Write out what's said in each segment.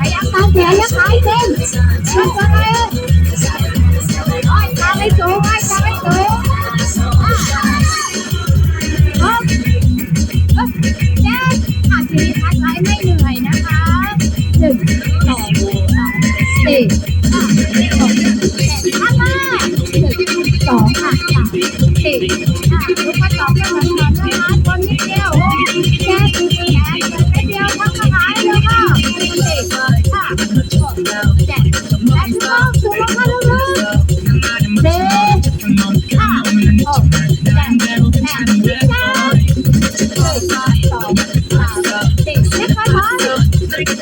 Aí a tabela cai dentro. Vai, vai, vai. อ้ยตามให้สูงโอ้ยตามให้สูงอะหกเอ้ยเจ็ดอะทีนี้พักไว้ไม่เหนื่อยนะคะหนึ่งสองสามสี่ห้าหกเจ็ดข้างหน้าหนึ่งสองสามสี่ห้าลูกกระสอบก็เหมือนกัน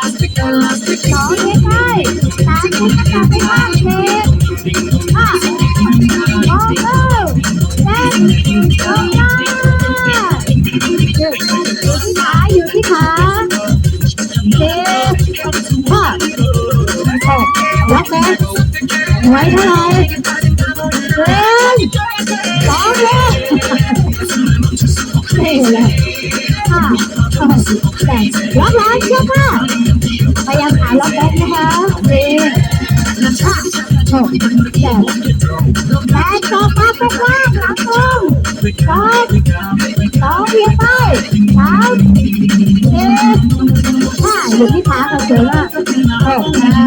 สองใกล้ๆสามพัดนะคะไปข้างเทห้าหกเก้าแปดลงมาหนึ่งอยู่ที่ขาอยู่ที่ขาเจ็ดห้าหกวัดแม่ไว้เท่าไหร่หนึ่งสองเลยนี่แหละ ห้าหกแปดล็อกร้านเชื่อค่ะพยายามหาล็อกแบ็คนะคะสี่ห้าหกเจ็ดแปดต่อมาตรงว่างหลังตรงสองสองเพียงไปสามสี่ห้าอยู่ที่ขาค่ะเสือว่าหกห้า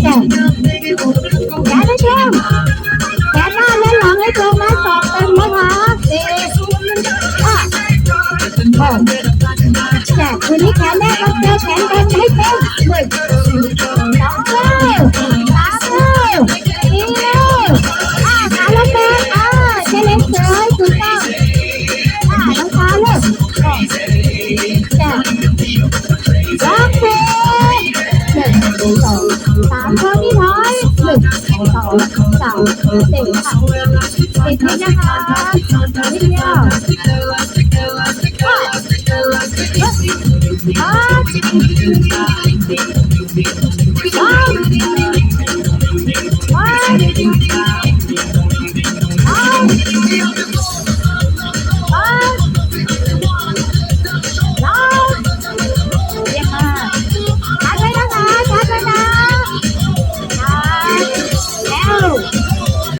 เจ็ด con theo kém con thấy theo mười sáu theo tám theo chín theo à cá lóc ba à thế lên trời tụi con à đóng cá lên Rất thế Mình tụi cậu Tám thôi đi thôi Mình tụi cậu Cậu Tỉnh thật Tỉnh thấy nha con Thấy chưa Why? Why? Why?